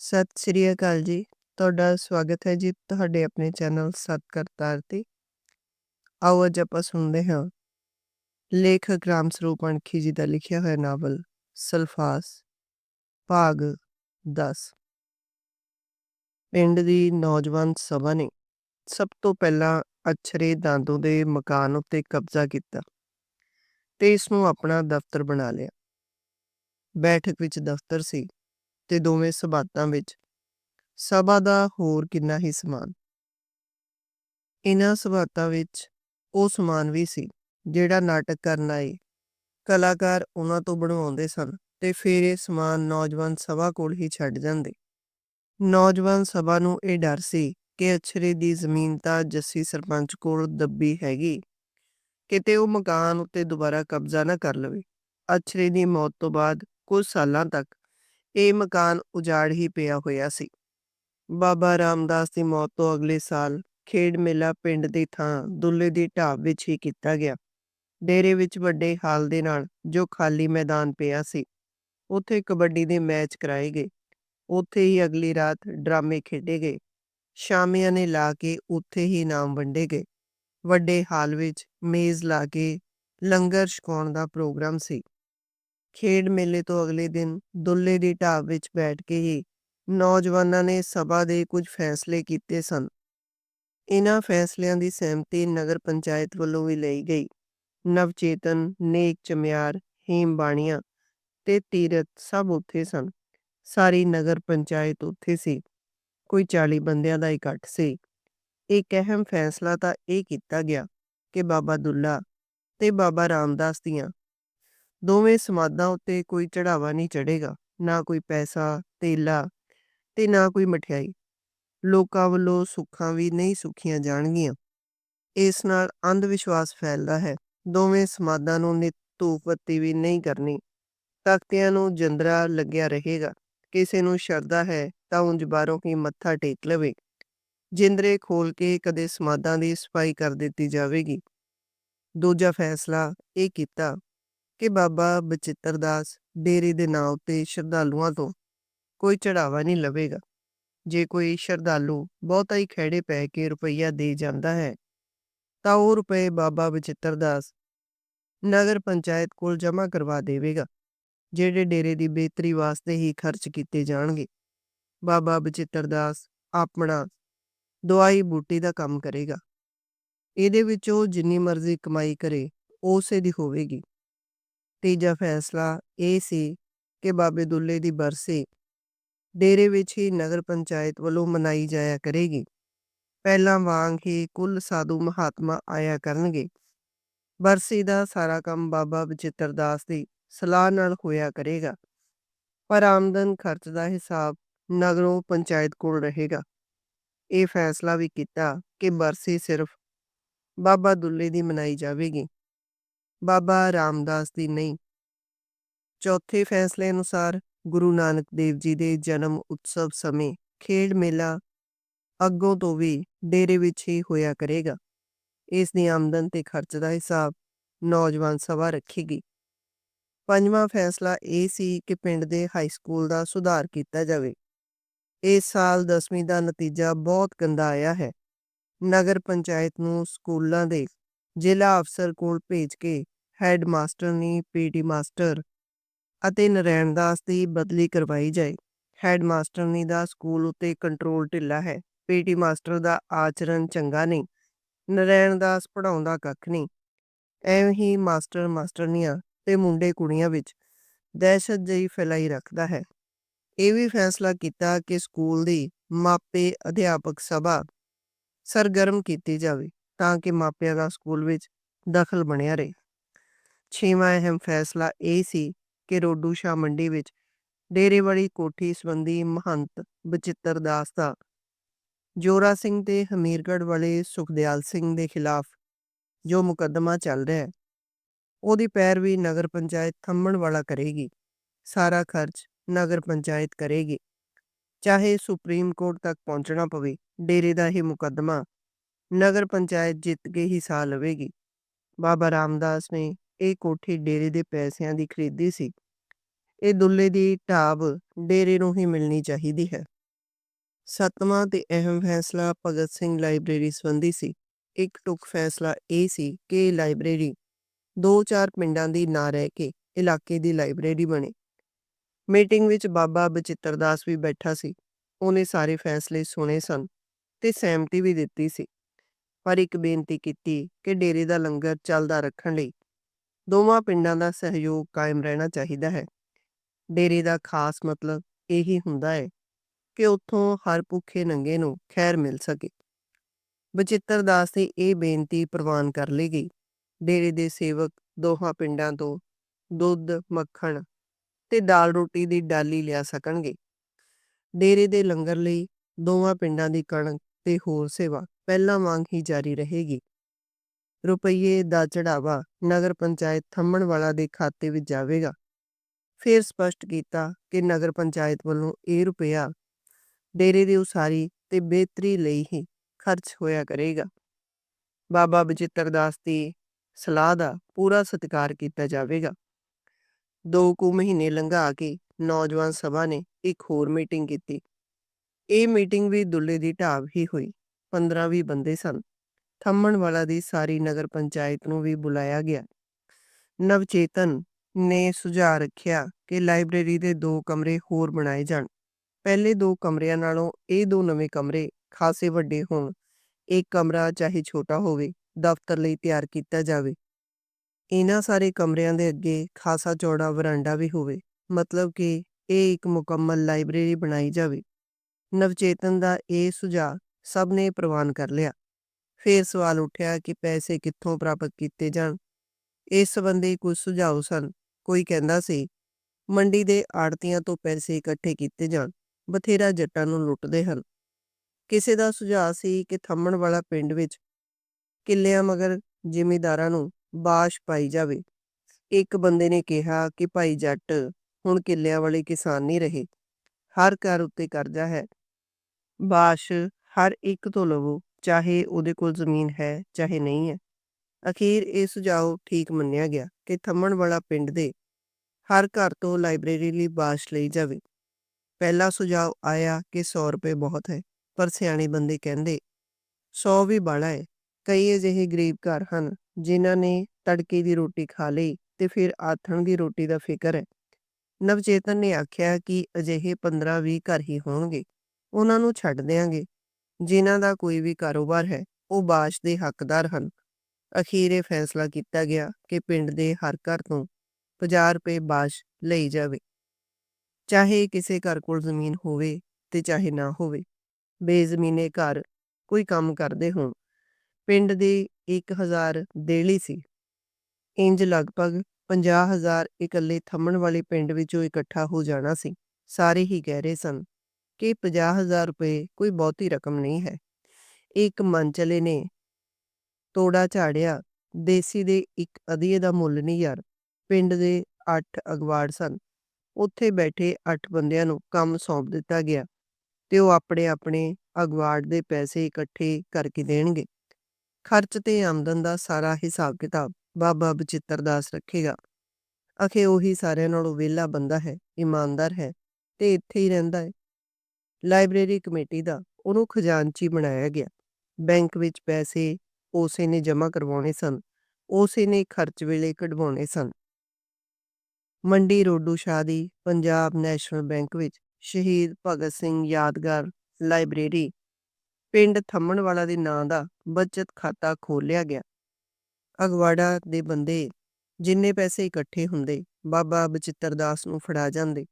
ਸਤਿ ਸ੍ਰੀ ਅਕਾਲ ਜੀ। ਤੁਹਾਡਾ ਸਵਾਗਤ ਹੈ ਜੀ ਤੁਹਾਡੇ ਆਪਣੇ ਚੈਨਲ ਸਤ ਤੇ। ਆਓ ਅੱਜ ਆਪਾਂ ਸੁਣਦੇ ਹਾਂ ਲੇਖਕ ਰਾਮ ਸਰੂਪ ਅਣਖੀ ਜੀ ਦਾ ਲਿਖਿਆ ਹੋਇਆ ਨਾਵਲ, ਸਲਫਾਸ, ਭਾਗ 10 ਪਿੰਡ ਦੀ ਨੌਜਵਾਨ ਸਭਾ ਨੇ ਸਭ ਤੋਂ ਪਹਿਲਾਂ ਅਛਰੇ ਦਾਦੂ ਦੇ ਮਕਾਨ ਉੱਤੇ ਕਬਜ਼ਾ ਕੀਤਾ ਤੇ ਇਸ ਨੂੰ ਆਪਣਾ ਦਫ਼ਤਰ ਬਣਾ ਲਿਆ ਬੈਠਕ ਵਿੱਚ ਦਫ਼ਤਰ ਸੀ ਤੇ ਦੋਵੇਂ ਸਬਾਤਾਂ ਵਿੱਚ ਸਭਾ ਦਾ ਹੋਰ ਕਿੰਨਾ ਹੀ ਸਮਾਨ। ਇਹਨਾਂ ਸਬਾਤਾਂ ਵਿੱਚ ਉਹ ਸਮਾਨ ਵੀ ਸੀ, ਜਿਹੜਾ ਨਾਟਕ ਕਰਨ ਆਏ। ਕਲਾਕਾਰ ਉਹਨਾਂ ਤੋਂ ਬਣਵਾਉਂਦੇ ਸਨ ਤੇ ਫਿਰ ਇਹ ਸਮਾਨ ਨੌਜਵਾਨ ਸਭਾ ਕੋਲ ਹੀ ਛੱਡ ਜਾਂਦੇ। ਨੌਜਵਾਨ ਸਭਾ ਨੂੰ ਇਹ ਡਰ ਸੀ ਕਿ ਅਛਰੇ ਦੀ ਜ਼ਮੀਨ ਤਾਂ ਜੱਸੀ ਸਰਪੰਚ ਕੋਲ ਦੱਬੀ ਹੈਗੀ, ਕਿਤੇ ਉਹ ਮਕਾਨ ਉੱਤੇ ਦੁਬਾਰਾ ਕਬਜ਼ਾ ਨਾ ਕਰ ਲਵੇ। ਅਛਰੇ ਦੀ ਮੌਤ ਤੋਂ ਬਾਅਦ ਕੁਝ ਸਾਲਾਂ ਤੱਕ ਇਹ ਮਕਾਨ ਉਜਾੜ ਹੀ ਪਿਆ ਹੋਇਆ ਸੀ। ਬਾਬਾ ਰਾਮਦਾਸ ਦੀ ਮੌਤ ਤੋਂ ਅਗਲੇ ਸਾਲ ਖੇਡ ਮੇਲਾ ਪਿੰਡ ਦੀ ਥਾਂ ਦੁੱਲੇ ਦੀ ਢਾਬ ਵਿੱਚ ਹੀ ਕੀਤਾ ਗਿਆ। ਡੇਰੇ ਵਿੱਚ ਵੱਡੇ ਹਾਲ ਦੇ ਨਾਲ ਜੋ ਖਾਲੀ ਮੈਦਾਨ ਪਿਆ ਸੀ, ਉੱਥੇ ਕਬੱਡੀ ਦੇ ਮੈਚ ਕਰਾਏ ਗਏ। ਉੱਥੇ ਹੀ ਅਗਲੀ ਰਾਤ ਡਰਾਮੇ ਖੇਡੇ ਗਏ। ਸ਼ਾਮੀਆਂ ਨੇ ਲਾ ਕੇ ਉੱਥੇ ਹੀ ਨਾਮ ਵੰਡੇ ਗਏ। ਵੱਡੇ ਹਾਲ ਵਿੱਚ ਮੇਜ਼ ਲਾ ਕੇ ਲੰਗਰ ਛਕਾਉਣ ਦਾ ਪ੍ਰੋਗਰਾਮ ਸੀ। ਖੇਡ ਮੇਲੇ ਤੋਂ ਅਗਲੇ ਦਿਨ ਦੁੱਲੇ ਦੀ ਢਾਬ ਵਿੱਚ ਬੈਠ ਕੇ ਹੀ ਨੌਜਵਾਨਾਂ ਨੇ ਸਭਾ ਦੇ ਕੁਝ ਫੈਸਲੇ ਕੀਤੇ ਸਨ। ਇਹਨਾਂ ਫੈਸਲਿਆਂ ਦੀ ਸਹਿਮਤੀ ਨਗਰ ਪੰਚਾਇਤ ਵੱਲੋਂ ਵੀ ਲਈ ਗਈ। ਨਵਚੇਤਨ, ਨੇਕ ਚਮਿਆਰ, ਹੇਮ ਬਾਣੀਆਂ ਤੇ ਤੀਰਤ ਸਭ ਉੱਥੇ ਸਨ। ਸਾਰੀ ਨਗਰ ਪੰਚਾਇਤ ਉੱਥੇ ਸੀ। ਕੋਈ 40 ਬੰਦਿਆਂ ਦਾ ਇਕੱਠ ਸੀ। ਇੱਕ ਅਹਿਮ ਫੈਸਲਾ ਤਾਂ ਇਹ ਕੀਤਾ ਗਿਆ ਕਿ ਬਾਬਾ ਦੁੱਲਾ ਤੇ ਬਾਬਾ ਰਾਮਦਾਸ ਦੀਆਂ ਦੋਵੇਂ ਸਮਾਦਾਂ ਉੱਤੇ ਕੋਈ ਚੜਾਵਾ ਨਹੀਂ ਚੜੇਗਾ ਨਾ ਕੋਈ ਪੈਸਾ, ਤੇਲਾ ਤੇ ਨਾ ਕੋਈ ਮਠਿਆਈ। ਲੋਕਾਂ ਵੱਲੋਂ ਸੁੱਖਾਂ ਵੀ ਨਹੀਂ ਸੁਖੀਆਂ ਜਾਣਗੀਆਂ। ਇਸ ਨਾਲ ਅੰਧ ਵਿਸ਼ਵਾਸ ਫੈਲਦਾ ਹੈ। ਦੋਵੇਂ ਸਮਾਦਾਂ ਨੂੰ ਨਿਤ ਧੂਪ ਵੀ ਨਹੀਂ ਕਰਨੀ। ਤਖਤਿਆਂ ਨੂੰ ਜੰਦਰਾ ਲੱਗਿਆ ਰਹੇਗਾ। ਕਿਸੇ ਨੂੰ ਸ਼ਰਧਾ ਹੈ ਤਾਂ ਉਂਝ ਬਾਹਰੋਂ ਹੀ ਮੱਥਾ ਟੇਕ ਲਵੇ। ਜਿੰਦਰੇ ਖੋਲ ਕੇ ਕਦੇ ਸਮਾਦਾਂ ਦੀ ਸਫ਼ਾਈ ਕਰ ਦਿੱਤੀ ਜਾਵੇਗੀ। ਦੂਜਾ ਫੈਸਲਾ ਇਹ ਕੀਤਾ ਕਿ ਬਾਬਾ ਬਚਿੱਤਰ ਦਾਸ ਡੇਰੇ ਦੇ ਨਾਂ ਉੱਤੇ ਸ਼ਰਧਾਲੂਆਂ ਤੋਂ ਕੋਈ ਚੜਾਵਾ ਨਹੀਂ ਲਵੇਗਾ। ਜੇ ਕੋਈ ਸ਼ਰਧਾਲੂ ਬਹੁਤਾ ਹੀ ਖੜੇ ਪੈ ਕੇ ਰੁਪਈਆ ਦੇ ਜਾਂਦਾ ਹੈ, ਤਾਂ ਉਹ ਰੁਪਏ ਬਾਬਾ ਬਚਿੱਤਰ ਦਾਸ ਨਗਰ ਪੰਚਾਇਤ ਕੋਲ ਜਮ੍ਹਾਂ ਕਰਵਾ ਦੇਵੇਗਾ, ਜਿਹੜੇ ਡੇਰੇ ਦੀ ਬਿਹਤਰੀ ਵਾਸਤੇ ਹੀ ਖਰਚ ਕੀਤੇ ਜਾਣਗੇ। ਬਾਬਾ ਬਚਿੱਤਰ ਦਾਸ ਆਪਣਾ ਦਵਾਈ ਬੂਟੀ ਦਾ ਕੰਮ ਕਰੇਗਾ। ਇਹਦੇ ਵਿੱਚ ਉਹ ਜਿੰਨੀ ਮਰਜ਼ੀ ਕਮਾਈ ਕਰੇ ਉਸੇ ਦੀ ਹੋਵੇਗੀ। ਤੀਜਾ ਫੈਸਲਾ ਇਹ ਸੀ ਕਿ ਬਾਬੇ ਦੁੱਲੇ ਦੀ ਬਰਸੀ ਡੇਰੇ ਵਿੱਚ ਹੀ ਨਗਰ ਪੰਚਾਇਤ ਵੱਲੋਂ ਮਨਾਈ ਜਾਇਆ ਕਰੇਗੀ। ਪਹਿਲਾਂ ਵਾਂਗ ਹੀ ਕੁੱਲ ਸਾਧੂ ਮਹਾਤਮਾ ਆਇਆ ਕਰਨਗੇ। ਬਰਸੀ ਦਾ ਸਾਰਾ ਕੰਮ ਬਾਬਾ ਬਚਿੱਤਰ ਦਾਸ ਦੀ ਸਲਾਹ ਨਾਲ ਹੋਇਆ ਕਰੇਗਾ। ਪਰ ਆਮਦਨ ਖਰਚ ਦਾ ਹਿਸਾਬ ਨਗਰੋਂ ਪੰਚਾਇਤ ਕੋਲ ਰਹੇਗਾ। ਇਹ ਫੈਸਲਾ ਵੀ ਕੀਤਾ ਕਿ ਬਰਸੀ ਸਿਰਫ ਬਾਬਾ ਦੁੱਲੇ ਦੀ ਮਨਾਈ ਜਾਵੇਗੀ। ਬਾਬਾ ਰਾਮਦਾਸ ਦੀ ਨਹੀਂ। ਚੌਥੇ ਫੈਸਲੇ ਅਨੁਸਾਰ ਗੁਰੂ ਨਾਨਕ ਦੇਵ ਜੀ ਦੇ ਜਨਮ ਉਤਸਵ ਸਮੇਂ ਖੇਡ ਮੇਲਾ ਅੱਗੋਂ ਤੋਂ ਵੀ ਡੇਰੇ ਵਿੱਚ ਹੀ ਹੋਇਆ ਕਰੇਗਾ। ਇਸ ਦੀ ਆਮਦਨ ਤੇ ਖਰਚ ਦਾ ਹਿਸਾਬ ਨੌਜਵਾਨ ਸਭਾ ਰੱਖੇਗੀ। ਪੰਜਵਾਂ ਫੈਸਲਾ ਇਹ ਸੀ ਕਿ ਪਿੰਡ ਦੇ ਹਾਈ ਸਕੂਲ ਦਾ ਸੁਧਾਰ ਕੀਤਾ ਜਾਵੇ। ਇਸ ਸਾਲ 10ਵੀਂ ਦਾ ਨਤੀਜਾ ਬਹੁਤ ਗੰਦਾ ਆਇਆ ਹੈ। ਨਗਰ ਪੰਚਾਇਤ ਨੂੰ ਸਕੂਲਾਂ ਦੇ ਜ਼ਿਲ੍ਹਾ ਅਫਸਰ ਕੋਲ ਭੇਜ ਕੇ ਹੈੱਡ ਮਾਸਟਰ ਨੇ ਪੀਟੀ ਮਾਸਟਰ ਅਤੇ ਨਰੈਣ ਦਾਸ ਦੀ ਬਦਲੀ ਕਰਵਾਈ ਜਾਏ। ਹੈੱਡ ਮਾਸਟਰਨੀ ਦਾ ਸਕੂਲ ਉੱਤੇ ਕੰਟਰੋਲ ਢਿੱਲਾ ਹੈ। ਪੀਟੀ ਮਾਸਟਰ ਦਾ ਆਚਰਣ ਚੰਗਾ ਨਹੀਂ। ਨਰੈਣ ਦਾਸ ਪੜਾਉਂਦਾ ਕੱਖ ਨਹੀਂ। ਐਵੇਂ ਹੀ ਮਾਸਟਰ ਮਾਸਟਰਨੀਆਂ ਤੇ ਮੁੰਡੇ ਕੁੜੀਆਂ ਵਿੱਚ ਦਹਿਸ਼ਤ ਜਿਹੀ ਫੈਲਾਈ ਰੱਖਦਾ ਹੈ। ਇਹ ਵੀ ਫੈਸਲਾ ਕੀਤਾ ਕਿ ਸਕੂਲ ਦੀ ਮਾਪੇ ਅਧਿਆਪਕ ਸਭਾ ਸਰਗਰਮ ਕੀਤੀ ਜਾਵੇ। ਤਾਂ ਕਿ ਮਾਪਿਆਂ ਦਾ ਸਕੂਲ ਵਿੱਚ ਦਖਲ ਬਣਿਆ ਰਹੇ। ਛੇਵਾਂ ਅਹਿਮ ਫੈਸਲਾ ਇਹ ਸੀ ਕਿ ਰੋਡੂ ਸ਼ਾ ਮੰਡੀ ਵਿੱਚ ਡੇਰੇ ਵਾਲੀ ਕੋਠੀ ਸੰਬੰਧੀ ਮਹੰਤ ਬਚਿੱਤਰ ਦਾਸ ਦਾ ਜੋਰਾ ਸਿੰਘ ਤੇ ਹਮੀਰਗੜ ਵਾਲੇ ਸੁਖਦਿਆਲ ਸਿੰਘ ਦੇ ਖਿਲਾਫ ਜੋ ਮੁਕੱਦਮਾ ਚੱਲ ਰਿਹਾ ਹੈ, ਉਹਦੀ ਪੈਰਵੀ ਨਗਰ ਪੰਚਾਇਤ ਥੰਮਣ ਵਾਲਾ ਕਰੇਗੀ। ਸਾਰਾ ਖਰਚ ਨਗਰ ਪੰਚਾਇਤ ਕਰੇਗੀ। ਚਾਹੇ ਸੁਪਰੀਮ ਕੋਰਟ ਤੱਕ ਪਹੁੰਚਣਾ ਪਵੇ, ਡੇਰੇ ਦਾ ਇਹ ਮੁਕੱਦਮਾ ਨਗਰ ਪੰਚਾਇਤ ਜਿੱਤ ਕੇ ਹੀ ਸਾਹ ਲਵੇਗੀ। ਬਾਬਾ ਰਾਮਦਾਸ ਨੇ ਇਹ ਕੋਠੀ ਡੇਰੇ ਦੇ ਪੈਸਿਆਂ ਦੀ ਖਰੀਦੀ ਸੀ। ਇਹ ਦੁੱਲੇ ਦੀ ਢਾਬ ਡੇਰੇ ਨੂੰ ਹੀ ਮਿਲਣੀ ਚਾਹੀਦੀ ਹੈ। ਸੱਤਵਾਂ ਤੇ ਅਹਿਮ ਫੈਸਲਾ ਭਗਤ ਸਿੰਘ ਲਾਇਬ੍ਰੇਰੀ ਸੰਬੰਧੀ ਸੀ। ਇੱਕ ਟੁਕ ਫੈਸਲਾ ਇਹ ਸੀ ਕਿ ਇਹ ਲਾਇਬ੍ਰੇਰੀ ਦੋ ਚਾਰ ਪਿੰਡਾਂ ਦੀ ਨਾ ਰਹਿ ਕੇ ਇਲਾਕੇ ਦੀ ਲਾਇਬ੍ਰੇਰੀ ਬਣੇ। ਮੀਟਿੰਗ ਵਿੱਚ ਬਾਬਾ ਬਚਿੱਤਰ ਦਾਸ ਵੀ ਬੈਠਾ ਸੀ। ਉਹਨੇ ਸਾਰੇ ਫੈਸਲੇ ਸੁਣੇ ਸਨ ਤੇ ਸਹਿਮਤੀ ਵੀ ਦਿੱਤੀ ਸੀ। ਪਰ ਇੱਕ ਬੇਨਤੀ ਕੀਤੀ ਕਿ ਡੇਰੇ ਦਾ ਲੰਗਰ ਚੱਲਦਾ ਰੱਖਣ ਲਈ ਦੋਵਾਂ ਪਿੰਡਾਂ ਦਾ ਸਹਿਯੋਗ ਕਾਇਮ ਰਹਿਣਾ ਚਾਹੀਦਾ ਹੈ। ਡੇਰੇ ਦਾ ਖਾਸ ਮਤਲਬ ਇਹੀ ਹੁੰਦਾ ਹੈ ਕਿ ਉੱਥੋਂ ਹਰ ਭੁੱਖੇ ਨੰਗੇ ਨੂੰ ਖੈਰ ਮਿਲ ਸਕੇ। ਬਚਿੱਤਰ ਦਾਸ ਦੀ ਇਹ ਬੇਨਤੀ ਪ੍ਰਵਾਨ ਕਰ ਲਈ ਗਈ। ਡੇਰੇ ਦੇ ਸੇਵਕ ਦੋਹਾਂ ਪਿੰਡਾਂ ਤੋਂ ਦੁੱਧ, ਮੱਖਣ ਤੇ ਦਾਲ ਰੋਟੀ ਦੀ ਡਾਲੀ ਲਿਆ ਸਕਣਗੇ। ਡੇਰੇ ਦੇ ਲੰਗਰ ਲਈ ਦੋਵਾਂ ਪਿੰਡਾਂ ਦੀ ਕਣਕ ਤੇ ਹੋਰ ਸੇਵਾ ਪਹਿਲਾਂ ਵਾਂਗ ਹੀ ਜਾਰੀ ਰਹੇਗੀ। ਰੁਪਈਏ ਦਾ ਚੜਾਵਾ ਨਗਰ ਪੰਚਾਇਤ ਥੰਮਣ ਵਾਲਾ ਦੇ ਖਾਤੇ ਵਿੱਚ ਜਾਵੇਗਾ। ਫਿਰ ਸਪਸ਼ਟ ਕੀਤਾ ਕਿ ਨਗਰ ਪੰਚਾਇਤ ਵੱਲੋਂ ਇਹ ਰੁਪਇਆ ਡੇਰੇ ਦੀ ਉਸਾਰੀ ਤੇ ਬਿਹਤਰੀ ਲਈ ਹੀ ਖਰਚ ਹੋਇਆ ਕਰੇਗਾ। ਬਾਬਾ ਬਚਿੱਤਰ ਦਾਸ ਦੀ ਸਲਾਹ ਦਾ ਪੂਰਾ ਸਤਿਕਾਰ ਕੀਤਾ ਜਾਵੇਗਾ। ਦੋ ਕੁ ਮਹੀਨੇ ਲੰਘਾ ਕੇ ਨੌਜਵਾਨ ਸਭਾ ਨੇ ਇੱਕ ਹੋਰ ਮੀਟਿੰਗ ਕੀਤੀ। ਇਹ ਮੀਟਿੰਗ ਵੀ ਦੁੱਲੇ ਦੀ ਢਾਬ ਹੀ ਹੋਈ। 15-20 ਬੰਦੇ ਸਨ। ਥੰਮਣ ਵਾਲਾ ਦੀ ਸਾਰੀ ਨਗਰ ਪੰਚਾਇਤ ਨੂੰ ਵੀ ਬੁਲਾਇਆ ਗਿਆ। ਨਵਚੇਤਨ ਨੇ ਸੁਝਾਅ ਰੱਖਿਆ ਕਿ ਲਾਇਬ੍ਰੇਰੀ ਦੇ ਦੋ ਕਮਰੇ ਹੋਰ ਬਣਾਏ ਜਾਣ। ਪਹਿਲੇ ਦੋ ਕਮਰਿਆਂ ਨਾਲੋਂ ਇਹ ਦੋ ਨਵੇਂ ਕਮਰੇ ਖਾਸੇ ਵੱਡੇ ਹੋਣ। ਇੱਕ ਕਮਰਾ ਚਾਹੇ ਛੋਟਾ ਹੋਵੇ, ਦਫ਼ਤਰ ਲਈ ਤਿਆਰ ਕੀਤਾ ਜਾਵੇ। ਇਹਨਾਂ ਸਾਰੇ ਕਮਰਿਆਂ ਦੇ ਅੱਗੇ ਖਾਸਾ ਚੌੜਾ ਵਰਾਂਡਾ ਵੀ ਹੋਵੇ, ਮਤਲਬ ਕਿ ਇਹ ਇੱਕ ਮੁਕੰਮਲ ਲਾਇਬ੍ਰੇਰੀ ਬਣਾਈ ਜਾਵੇ। ਨਵਚੇਤਨ ਦਾ ਇਹ ਸੁਝਾਅ ਸਭ ਨੇ ਪ੍ਰਵਾਨ ਕਰ ਲਿਆ। ਫੇਰ ਸਵਾਲ ਉੱਠਿਆ ਕਿ ਪੈਸੇ ਕਿੱਥੋਂ ਪ੍ਰਾਪਤ ਕੀਤੇ ਜਾਣ? ਇਸ ਸੰਬੰਧੀ ਕੁਝ ਸੁਝਾਅ ਸਨ। ਕੋਈ ਕਹਿੰਦਾ ਸੀ, ਮੰਡੀ ਦੇ ਆੜਤੀਆਂ ਤੋਂ ਪੈਸੇ ਇਕੱਠੇ ਕੀਤੇ ਜਾਣ, ਬਥੇਰਾ ਜੱਟਾਂ ਨੂੰ ਲੁੱਟਦੇ ਹਨ। ਕਿਸੇ ਦਾ ਸੁਝਾਅ ਸੀ ਕਿ ਥੰਮਣ ਵਾਲਾ ਪਿੰਡ ਵਿੱਚ ਕਿੱਲਿਆਂ ਮਗਰ ਜ਼ਿਮੀਦਾਰਾਂ ਨੂੰ ਬਾਸ਼ ਪਾਈ ਜਾਵੇ। ਇੱਕ ਬੰਦੇ ਨੇ ਕਿਹਾ ਕਿ, ਭਾਈ ਜੱਟ, ਹੁਣ ਕਿੱਲਿਆਂ ਵਾਲੇ ਕਿਸਾਨ ਨਹੀਂ ਰਹੇ। ਹਰ ਘਰ ਉੱਤੇ ਕਰਜ਼ਾ ਹੈ। ਬਾਸ਼ ਹਰ ਇੱਕ ਤੋਂ ਲਵੋ, ਚਾਹੇ ਉਹਦੇ ਕੋਲ ਜ਼ਮੀਨ ਹੈ, ਚਾਹੇ ਨਹੀਂ ਹੈ। ਅਖੀਰ ਇਹ ਸੁਝਾਅ ਠੀਕ ਮੰਨਿਆ ਗਿਆ ਕਿ ਥੰਮਣ ਵਾਲਾ ਪਿੰਡ ਦੇ ਹਰ ਘਰ ਤੋਂ ਲਾਇਬ੍ਰੇਰੀ ਲਈ ਬਾਸ਼ ਲਈ ਜਾਵੇ। ਪਹਿਲਾ ਸੁਝਾਅ ਆਇਆ ਕਿ 100 ਰੁਪਏ ਬਹੁਤ ਹੈ, ਪਰ ਸਿਆਣੇ ਬੰਦੇ ਕਹਿੰਦੇ 100 ਵੀ ਬਾੜਾ ਹੈ। ਕਈ ਅਜਿਹੇ ਗਰੀਬ ਘਰ ਹਨ, ਜਿਨ੍ਹਾਂ ਨੇ ਤੜਕੇ ਦੀ ਰੋਟੀ ਖਾ ਲਈ ਤੇ ਫਿਰ ਆਥਣ ਦੀ ਰੋਟੀ ਦਾ ਫਿਕਰ ਹੈ। ਨਵਚੇਤਨ ਨੇ ਆਖਿਆ ਕਿ ਅਜਿਹੇ 15-20 ਘਰ ਹੀ ਹੋਣਗੇ, ਉਹਨਾਂ ਨੂੰ ਛੱਡ ਦੇਾਂਗੇ ਜਿਨ੍ਹਾਂ ਦਾ ਕੋਈ ਵੀ ਕਾਰੋਬਾਰ ਹੈ, ਉਹ ਬਾਸ਼ ਦੇ ਹੱਕਦਾਰ ਹਨ। ਅਖੀਰ ਇਹ ਫੈਸਲਾ ਕੀਤਾ ਗਿਆ ਕਿ ਪਿੰਡ ਦੇ ਹਰ ਘਰ ਤੋਂ 50 ਰੁਪਏ ਬਾਸ਼ ਲਈ ਜਾਵੇ। ਚਾਹੇ ਕਿਸੇ ਘਰ ਕੋਲ ਜ਼ਮੀਨ ਹੋਵੇ ਤੇ ਚਾਹੇ ਨਾ ਹੋਵੇ। ਬੇਜ਼ਮੀਨੇ ਘਰ ਕੋਈ ਕੰਮ ਕਰਦੇ ਹੋਣ। ਪਿੰਡ ਦੇ 1000 ਦੇਲੀ ਸੀ। ਇੰਜ ਲਗਭਗ 50000 ਇਕੱਲੇ ਥੰਮਣ ਵਾਲੇ ਪਿੰਡ ਵਿੱਚੋਂ ਇਕੱਠਾ ਹੋ ਜਾਣਾ ਸੀ। ਸਾਰੇ ਹੀ ਕਹਿ ਰਹੇ ਸਨ। ਕਿ 50000 ਰੁਪਏ ਕੋਈ ਬਹੁਤੀ ਰਕਮ ਨਹੀਂ ਹੈ। ਇੱਕ ਮੰਚਲੇ ਨੇ ਤੋੜਾ ਝਾੜਿਆ। ਦੇਸੀ ਦੇ ਇੱਕ ਅਧੀਏ ਦਾ ਮੁੱਲ ਨਹੀਂ ਯਾਰ, ਪਿੰਡ ਦੇ 8 ਅਗਵਾੜ ਸਨ। ਉੱਥੇ ਬੈਠੇ 8 ਬੰਦਿਆਂ ਨੂੰ ਕੰਮ ਸੌਂਪ ਦਿੱਤਾ ਗਿਆ ਤੇ ਉਹ ਆਪਣੇ ਆਪਣੇ ਅਗਵਾੜ ਦੇ ਪੈਸੇ ਇਕੱਠੇ ਕਰਕੇ ਦੇਣਗੇ। ਖਰਚ ਤੇ ਆਮਦਨ ਦਾ ਸਾਰਾ ਹਿਸਾਬ ਕਿਤਾਬ ਬਾਬਾ ਬਚਿੱਤਰ ਦਾਸ ਰੱਖੇਗਾ। ਅਖੇ ਉਹੀ ਸਾਰਿਆਂ ਨਾਲੋਂ ਵਿਹਲਾ ਬੰਦਾ ਹੈ, ਇਮਾਨਦਾਰ ਹੈ ਤੇ ਇੱਥੇ ਹੀ ਰਹਿੰਦਾ ਹੈ। ਲਾਇਬ੍ਰੇਰੀ ਕਮੇਟੀ ਦਾ ਉਹਨੂੰ ਖਜ਼ਾਨਚੀ ਬਣਾਇਆ ਗਿਆ। ਬੈਂਕ ਵਿੱਚ ਪੈਸੇ ਉਸੇ ਨੇ ਜਮ੍ਹਾਂ ਕਰਵਾਉਣੇ ਸਨ ਉਸੇ ਨੇ ਖਰਚ ਵੇਲੇ ਕਢਵਾਉਣੇ ਸਨ। ਮੰਡੀ ਰੋਡੂ ਸ਼ਾਹ ਦੀ ਪੰਜਾਬ ਨੈਸ਼ਨਲ ਬੈਂਕ ਵਿੱਚ ਸ਼ਹੀਦ ਭਗਤ ਸਿੰਘ ਯਾਦਗਾਰ ਲਾਇਬ੍ਰੇਰੀ ਪਿੰਡ ਥੰਮਣ ਵਾਲਾ ਦੇ ਨਾਂ ਦਾ ਬਚਤ ਖਾਤਾ ਖੋਲਿਆ ਗਿਆ। ਅਗਵਾੜਾ ਦੇ ਬੰਦੇ ਜਿੰਨੇ ਪੈਸੇ ਇਕੱਠੇ ਹੁੰਦੇ, ਬਾਬਾ ਬਚਿੱਤਰ ਦਾਸ ਨੂੰ ਫੜਾ ਜਾਂਦੇ।